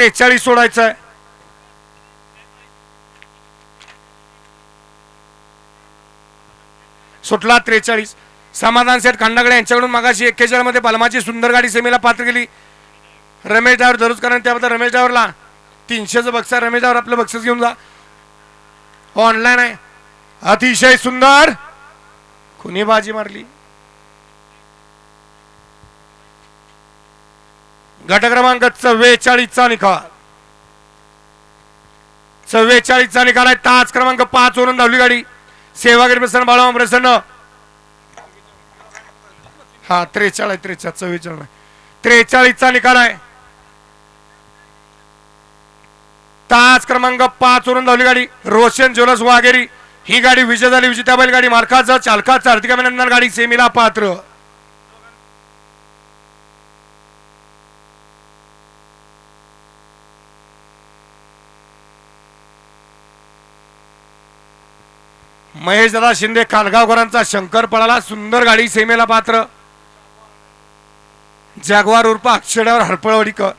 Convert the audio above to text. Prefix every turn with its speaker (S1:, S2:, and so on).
S1: त्रेचाळीस सोडायचं आहे. सुटला त्रेचाळीस. समाधान सेठ खांडागडे यांच्याकडून मागाशी एक्केचाळीसमध्ये बलमाची सुंदर गाडी सेमीला पात्र केली. रमेश ड्रायव्हर दररोज त्याबद्दल रमेश डावरला तीनशेचं बक्षा रमेश डावर आपलं बक्षीस घेऊन जा. ऑनलाईन आहे. अतिशय सुंदर. कुणी बाजी मारली. गट क्रमांक चव्वेचाळीसचा निकाल. चव्वेचाळीसचा निकाल आहे. तास क्रमांक पाच वरून धावली गाडी. सेवागिरी प्रसन्न बाळाम प्रसन्न. हा त्रेचाळीस त्रेचाळीस चव्वेचाळीस त्रेचाळीसचा निकाल आहे. तास क्रमांक पाच वरून धावली गाडी. रोशन ज्वेलर्स वाघेरी. ही गाडी विजय झाली विजेत्या बैल गाडी मालकाचं चालकाचं हार्दिक अभिनंदन गाडी सेमीला पात्र. महेश दादा शिंदे कालगावकरांचा शंकर पळाला सुंदर गाडी सेमेला पात्र. जॅगवार उर्फ अक्षड्यावर हरपळवडीकर.